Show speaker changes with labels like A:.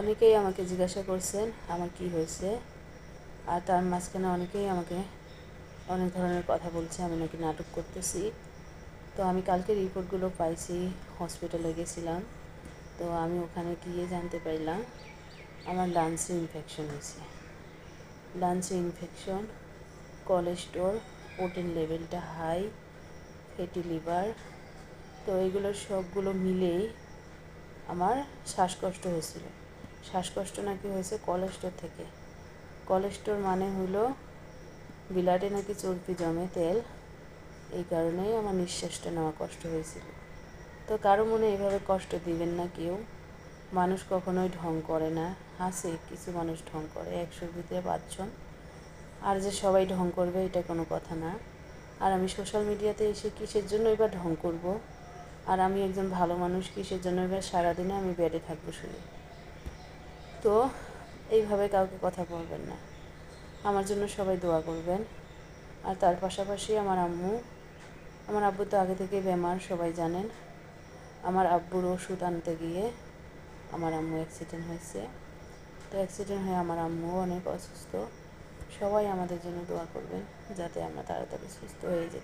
A: অনেকেই আমাকে জিজ্ঞাসা করছেন, আমার কি হয়েছে? আর তার মাঝখানে অনেকেই আমাকে অনেক ধরনের কথা বলছে, আমি নাকি নাটক করতেছি। তো আমি কালকে রিপোর্টগুলো পাইছি, হসপিটালে গেছিলাম। তো আমি ওখানে গিয়ে জানতে পারলাম আমার লাঞ্চে ইনফেকশন হয়েছে। লাঞ্চে ইনফেকশন কোলেস্টোর প্রোটিন লেভেলটা হাই ফ্যাটি লিভার তো এগুলো সবগুলো মিলেই আমার শ্বাসকষ্ট হয়েছিল। শ্বাসকষ্ট নাকি হয়েছে কোলেস্টোর থেকে? কোলেস্টোর মানে হলো বিলাটে নাকি চর্বি জমে তেল। এই কারণেই আমার নিঃশ্বাসটা নেওয়া কষ্ট হয়েছিল। তো কারও মনে এভাবে কষ্ট দিবেন না কেউ। মানুষ কখনোই ঢং করে না। হাসে কিছু মানুষ ঢং করে, একশোর ভিতরে পাঁচজন। আর যে সবাই ঢং করবে, এটা কোনো কথা না। আর আমি সোশ্যাল মিডিয়াতে এসে কিসের জন্য এবার ঢং করব? আর আমি একজন ভালো মানুষ, কিসের জন্য এবার সারাদিনে আমি বেডে থাকব শুনে? তো এইভাবে কাউকে কথা বলবেন না। আমার জন্য সবাই দোয়া করবেন। আর তার পাশাপাশি আমার আম্মু, আমার আব্বু তো আগে থেকে বেমার, সবাই জানেন। আমার আব্বুর ওষুধ আনতে গিয়ে আমার আম্মু অ্যাক্সিডেন্ট হয়েছে। তো অ্যাক্সিডেন্ট হয়ে আমার আম্মুও অনেক অসুস্থ। সবাই আমাদের জন্য দোয়া করবেন যাতে আমরা তাড়াতাড়ি সুস্থ হয়ে যেতে